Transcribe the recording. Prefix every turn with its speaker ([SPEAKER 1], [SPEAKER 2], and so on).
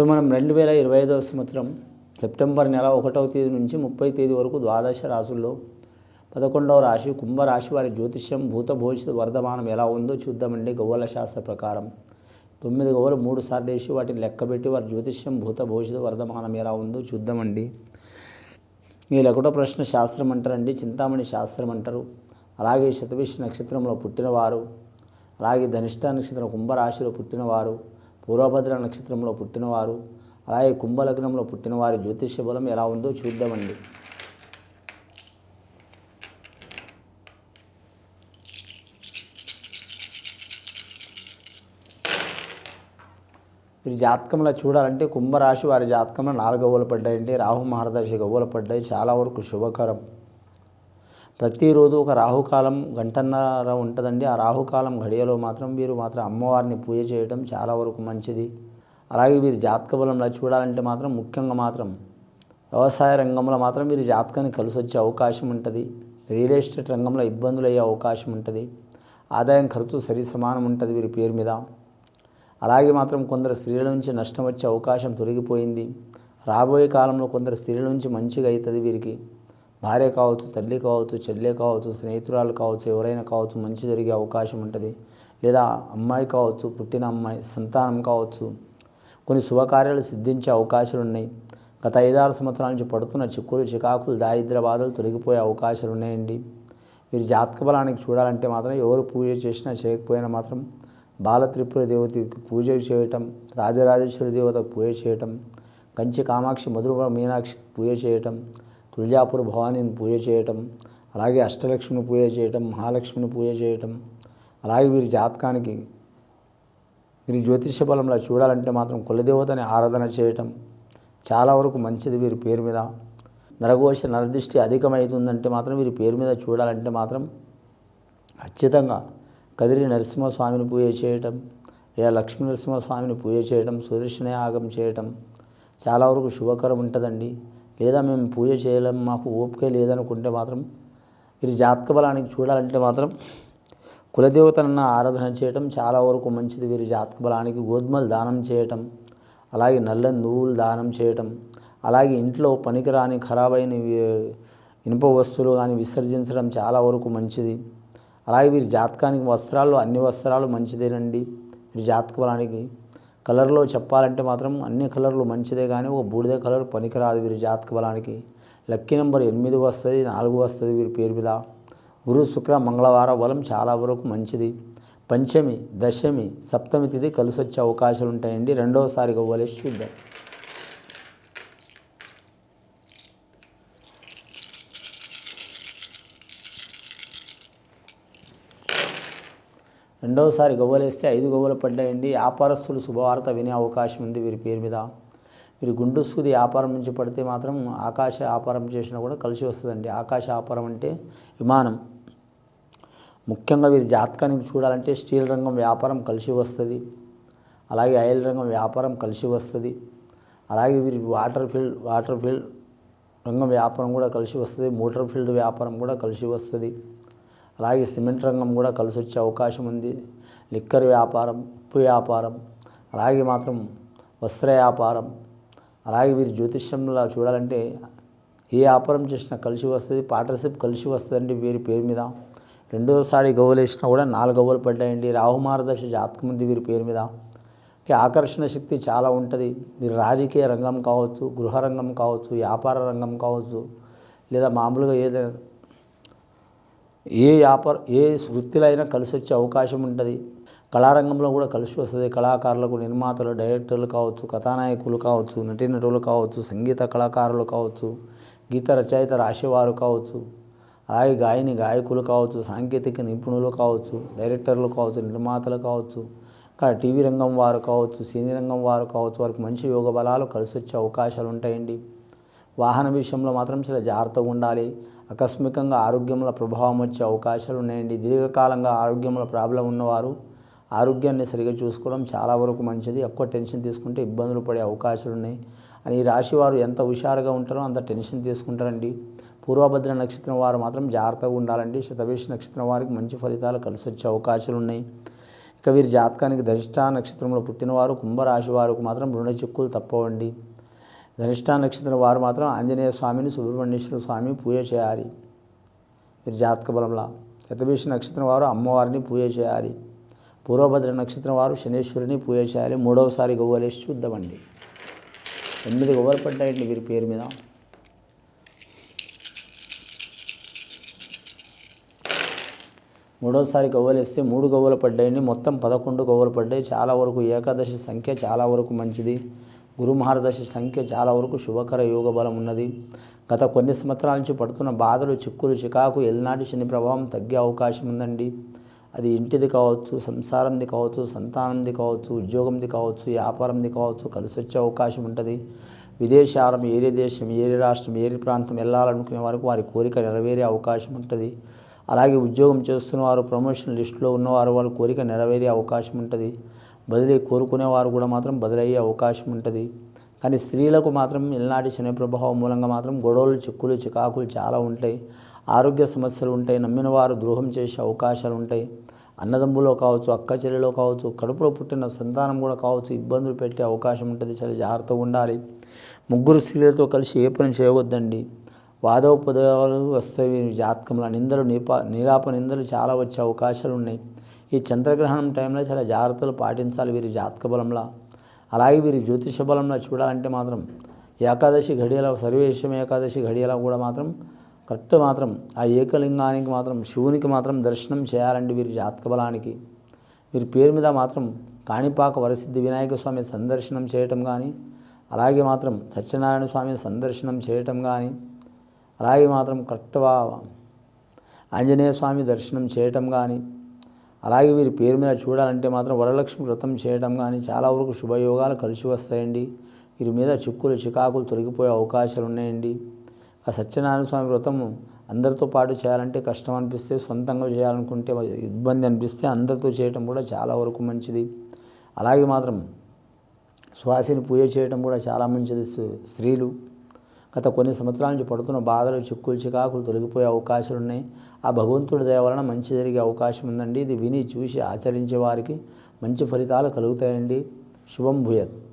[SPEAKER 1] ఇప్పుడు మనం రెండు వేల ఇరవై ఐదవ సంవత్సరం సెప్టెంబర్ నెల ఒకటవ తేదీ నుంచి ముప్పై తేదీ వరకు ద్వాదశ రాశుల్లో పదకొండవ రాశి కుంభరాశి వారి జ్యోతిష్యం భూత భవిష్యత్ వర్ధమానం ఎలా ఉందో చూద్దామండి గవ్వల శాస్త్ర ప్రకారం. తొమ్మిది గవ్వలు మూడు సార్లు వేసి వాటిని లెక్కబెట్టి వారి జ్యోతిష్యం భూత భవిష్యత్ వర్ధమానం ఎలా ఉందో చూద్దామండి. ఈ లకుట ప్రశ్న శాస్త్రం అంటారండి చింతామణి శాస్త్రం అంటారు. అలాగే శతభిష నక్షత్రంలో పుట్టినవారు అలాగే ధనిష్ట నక్షత్రం కుంభరాశిలో పుట్టినవారు పూర్వభద్ర నక్షత్రంలో పుట్టినవారు అలాగే కుంభలగ్నంలో పుట్టినవారి జ్యోతిష్య బలం ఎలా ఉందో చూద్దామండి. మీరు జాతకంలో చూడాలంటే కుంభరాశి వారి జాతకంలో నాలుగు గవ్వలు రాహు మహారదర్శి గవ్వలు పడ్డాయి. చాలా వరకు శుభకరం. ప్రతిరోజు ఒక రాహుకాలం గంటన్నర ఉంటుందండి. ఆ రాహుకాలం గడియలో మాత్రం మీరు మాత్రం అమ్మవారిని పూజ చేయడం చాలా వరకు మంచిది. అలాగే మీరు జాతక బలంలో చూడాలంటే మాత్రం ముఖ్యంగా మాత్రం వ్యవసాయ రంగంలో మాత్రం మీరు జాతకాన్ని కలిసి వచ్చే అవకాశం ఉంటుంది. రియల్ ఎస్టేట్ రంగంలో ఇబ్బందులు అయ్యే అవకాశం ఉంటుంది. ఆదాయం ఖర్చు సరి సమానం ఉంటుంది వీరి పేరు మీద. అలాగే మాత్రం కొందరు స్త్రీల నుంచి నష్టం వచ్చే అవకాశం తొలగిపోయింది. రాబోయే కాలంలో కొందరు స్త్రీల నుంచి మంచిగా అవుతుంది వీరికి. భార్య కావచ్చు తల్లి కావచ్చు చెల్లె కావచ్చు స్నేహితురాలు కావచ్చు ఎవరైనా కావచ్చు మంచి జరిగే అవకాశం ఉంటుంది. లేదా అమ్మాయి కావచ్చు పుట్టిన అమ్మాయి సంతానం కావచ్చు. కొన్ని శుభకార్యాలు సిద్ధించే అవకాశాలు ఉన్నాయి. గత ఐదారు సంవత్సరాల నుంచి పడుతున్న చిక్కులు చికాకులు దారిద్ర బాధలు తొలగిపోయే అవకాశాలు ఉన్నాయండి. మీరు జాతక బలానికి చూడాలంటే మాత్రం ఎవరు పూజ చేసినా చేయకపోయినా మాత్రం బాల త్రిపుర దేవతకి పూజ చేయటం రాజరాజేశ్వరి దేవతకు పూజ చేయటం కంచి కామాక్షి మధుర మీనాక్షి పూజ చేయటం తుల్జాపూర్ భవానీని పూజ చేయటం అలాగే అష్టలక్ష్మిని పూజ చేయటం మహాలక్ష్మిని పూజ చేయటం అలాగే వీరి జాతకానికి వీరి జ్యోతిష బలంలో చూడాలంటే మాత్రం కులదేవతని ఆరాధన చేయటం చాలా వరకు మంచిది వీరి పేరు మీద. నరఘోష నరదృష్టి అధికమవుతుందంటే మాత్రం వీరి పేరు మీద చూడాలంటే మాత్రం ఖచ్చితంగా కదిరి నరసింహస్వామిని పూజ చేయటం లేదా లక్ష్మీ నరసింహస్వామిని పూజ చేయటం సుదర్శనయాగం చేయటం చాలా వరకు శుభకరం ఉంటుందండి. లేదా మేము పూజ చేయలేం మాకు ఓపిక లేదనుకుంటే మాత్రం వీరి జాతక బలానికి చూడాలంటే మాత్రం కులదేవతనన్న ఆరాధన చేయటం చాలా వరకు మంచిది. వీరి జాతక బలానికి గోధుమలు దానం చేయటం అలాగే నల్ల నువ్వులు దానం చేయటం అలాగే ఇంట్లో పనికిరాని ఖరాబైన ఇనుప వస్తువులు కానీ విసర్జించడం చాలా వరకు మంచిది. అలాగే వీరి జాతకానికి వస్త్రాలు అన్ని వస్త్రాలు మంచిదేనండి. వీరి జాతక బలానికి కలర్లో చెప్పాలంటే మాత్రం అన్ని కలర్లు మంచిదే కానీ ఒక బూడిద కలర్ పనికిరాదు వీరి జాతక బలానికి. లక్కీ నెంబర్ ఎనిమిది వస్తుంది నాలుగు వస్తుంది వీరి పేరు మీద. గురు శుక్ర మంగళవారం బలం చాలా వరకు మంచిది. పంచమి దశమి సప్తమి తిథి కలిసి వచ్చే అవకాశాలు ఉంటాయండి రెండవసారిగా గవ్వలేసి చూద్దాం. రెండవసారి గవ్వలేస్తే ఐదు గవ్వలు పడ్డాయండి. వ్యాపారస్తులు శుభవార్త వినే అవకాశం ఉంది వీరి పేరు మీద. వీరి గుండు సూది వ్యాపారం నుంచి పడితే మాత్రం ఆకాశ వ్యాపారం చేసినా కూడా కలిసి వస్తుందండి. ఆకాశ వ్యాపారం అంటే విమానం. ముఖ్యంగా వీరి జాతకానికి చూడాలంటే స్టీల్ రంగం వ్యాపారం కలిసి వస్తుంది. అలాగే ఆయిల్ రంగం వ్యాపారం కలిసి వస్తుంది. అలాగే వీరి వాటర్ ఫీల్డ్ వాటర్ ఫీల్డ్ రంగం వ్యాపారం కూడా కలిసి వస్తుంది. మోటార్ ఫీల్డ్ వ్యాపారం కూడా కలిసి వస్తుంది. అలాగే సిమెంట్ రంగం కూడా కలిసి వచ్చే అవకాశం ఉంది. లిక్కర్ వ్యాపారం ఉప్పు వ్యాపారం అలాగే మాత్రం వస్త్ర వ్యాపారం అలాగే వీరి జ్యోతిష్యంలో చూడాలంటే ఏ వ్యాపారం చేసినా కలిసి వస్తుంది పార్ట్నర్షిప్ కలిసి వస్తుందండి వీరి పేరు మీద. రెండోసారి గవ్వలు వేసినా కూడా నాలుగు గవ్వలు పడ్డాయండి. రాహుమారదశ జాతకం ఉంది వీరి పేరు మీద. అంటే ఆకర్షణ శక్తి చాలా ఉంటుంది. మీరు రాజకీయ రంగం కావచ్చు గృహ రంగం కావచ్చు వ్యాపార రంగం కావచ్చు లేదా మామూలుగా ఏదైనా ఏ వ్యాపార ఏ వృత్తిలో అయినా కలిసి వచ్చే అవకాశం ఉంటుంది. కళారంగంలో కూడా కలిసి వస్తుంది. కళాకారులకు నిర్మాతలు డైరెక్టర్లు కావచ్చు కథానాయకులు కావచ్చు నటీనటులు కావచ్చు సంగీత కళాకారులు కావచ్చు గీత రచయిత రాసేవారు కావచ్చు అలాగే గాయని గాయకులు కావచ్చు సాంకేతిక నిపుణులు కావచ్చు డైరెక్టర్లు కావచ్చు నిర్మాతలు కావచ్చు ఇంకా టీవీ రంగం వారు కావచ్చు సినీ రంగం వారు కావచ్చు వారికి మంచి యోగ బలాలు కలిసి వచ్చే అవకాశాలు ఉంటాయండి. వాహన విషయంలో మాత్రం చాలా జాగ్రత్తగా ఉండాలి. ఆకస్మికంగా ఆరోగ్యంలో ప్రభావం వచ్చే అవకాశాలు ఉన్నాయండి. దీర్ఘకాలంగా ఆరోగ్యంలో ప్రాబ్లం ఉన్నవారు ఆరోగ్యాన్ని సరిగా చూసుకోవడం చాలా వరకు మంచిది. ఎక్కువ టెన్షన్ తీసుకుంటే ఇబ్బందులు పడే అవకాశాలు ఉన్నాయి. అని ఈ రాశి వారు ఎంత హుషారుగా ఉంటారో అంత టెన్షన్ తీసుకుంటారండి. పూర్వభద్ర నక్షత్రం వారు మాత్రం జాగ్రత్తగా ఉండాలండి. శతవేష నక్షత్రం వారికి మంచి ఫలితాలు కలిసి వచ్చే అవకాశాలు ఉన్నాయి. ఇక వీరి జాతకానికి ధనిష్ట నక్షత్రంలో పుట్టినవారు కుంభరాశి వారికి మాత్రం రుణ చిక్కులు తప్పవండి. గరిష్ట నక్షత్రం వారు మాత్రం ఆంజనేయ స్వామిని సుబ్రహ్మణ్యేశ్వర స్వామి పూజ చేయాలి. వీరి జాతక బలంలా. శతభీష నక్షత్రం వారు అమ్మవారిని పూజ చేయాలి. పూర్వభద్ర నక్షత్రం వారు శనేశ్వరిని పూజ చేయాలి. మూడవసారి గవ్వలేసి చూద్దామండి. ఎనిమిది గవ్వలు పడ్డాయండి వీరి పేరు మీద. మూడోసారి గవ్వలు వేస్తే మూడు గవ్వలు పడ్డాయండి. మొత్తం పదకొండు గవ్వలు పడ్డాయి. చాలా వరకు ఏకాదశి సంఖ్య చాలా వరకు మంచిది. గురు మహారదశి సంఖ్య చాలా వరకు శుభకర యోగ బలం ఉన్నది. గత కొన్ని సంవత్సరాల నుంచి పడుతున్న బాధలు చిక్కులు చికాకు ఎల్నాటి శని ప్రభావం తగ్గే అవకాశం ఉందండి. అది ఇంటిది కావచ్చు సంసారంది కావచ్చు సంతానంది కావచ్చు ఉద్యోగంది కావచ్చు వ్యాపారంది కావచ్చు కలిసి వచ్చే అవకాశం ఉంటుంది. విదేశారం ఏరే దేశం ఏరే రాష్ట్రం ఏరే ప్రాంతం వెళ్ళాలనుకునే వారికి వారి కోరిక నెరవేరే అవకాశం ఉంటుంది. అలాగే ఉద్యోగం చేస్తున్న వారు ప్రమోషన్ లిస్టులో ఉన్నవారు వారి కోరిక నెరవేరే అవకాశం ఉంటుంది. బదిలీ కోరుకునేవారు కూడా మాత్రం బదిలయ్యే అవకాశం ఉంటుంది. కానీ స్త్రీలకు మాత్రం ఎల్నాటి శని ప్రభావం మూలంగా మాత్రం గొడవలు చిక్కులు చికాకులు చాలా ఉంటాయి. ఆరోగ్య సమస్యలు ఉంటాయి. నమ్మిన వారు ద్రోహం చేసే అవకాశాలు ఉంటాయి. అన్నదమ్ములో కావచ్చు అక్క చెల్లెలో కావచ్చు కడుపులో పుట్టిన సంతానం కూడా కావచ్చు ఇబ్బందులు పెట్టే అవకాశం ఉంటుంది. చాలా జాగ్రత్తగా ఉండాలి. ముగ్గురు స్త్రీలతో కలిసి ఏ పని చేయవద్దండి. వాదోపదాలు వస్తాయి జాతకంలో నిందలు నీపా నిరాప నిందలు చాలా వచ్చే అవకాశాలు ఉన్నాయి. ఈ చంద్రగ్రహణం టైంలో చాలా జాగ్రత్తలు పాటించాలి వీరి జాతక బలంలో. అలాగే వీరి జ్యోతిష బలంలో చూడాలంటే మాత్రం ఏకాదశి ఘడియల సర్వేశ్వం ఏకాదశి ఘడియల కూడా మాత్రం కరెక్ట్ మాత్రం ఆ ఏకలింగానికి మాత్రం శివునికి మాత్రం దర్శనం చేయాలండి వీరి జాతక బలానికి. వీరి పేరు మీద మాత్రం కాణిపాక వరసిద్ధి వినాయక స్వామి సందర్శనం చేయటం కానీ అలాగే మాత్రం సత్యనారాయణ స్వామి సందర్శనం చేయటం కానీ అలాగే మాత్రం కరెక్ట్ ఆంజనేయ స్వామి దర్శనం చేయటం కానీ అలాగే వీరి పేరు మీద చూడాలంటే మాత్రం వరలక్ష్మి వ్రతం చేయడం కానీ చాలా వరకు శుభయోగాలు కలిసి వస్తాయండి. వీరి మీద చిక్కులు చికాకులు తొలగిపోయే అవకాశాలు ఉన్నాయండి. ఆ సత్యనారాయణ స్వామి వ్రతం అందరితో పాటు చేయాలంటే కష్టం అనిపిస్తే సొంతంగా చేయాలనుకుంటే ఇబ్బంది అనిపిస్తే అందరితో చేయటం కూడా చాలా వరకు మంచిది. అలాగే మాత్రం శ్వాసని పూజ చేయడం కూడా చాలా మంచిది. స్త్రీలు గత కొన్ని సంవత్సరాల నుంచి పడుతున్న బాధలు చిక్కులు చికాకులు తొలగిపోయే అవకాశాలు ఉన్నాయి ఆ భగవంతుడి దయ వలన మంచి జరిగే అవకాశం ఉందండి. ఇది విని చూసి ఆచరించే వారికి మంచి ఫలితాలు కలుగుతాయండి. శుభం భూయత్.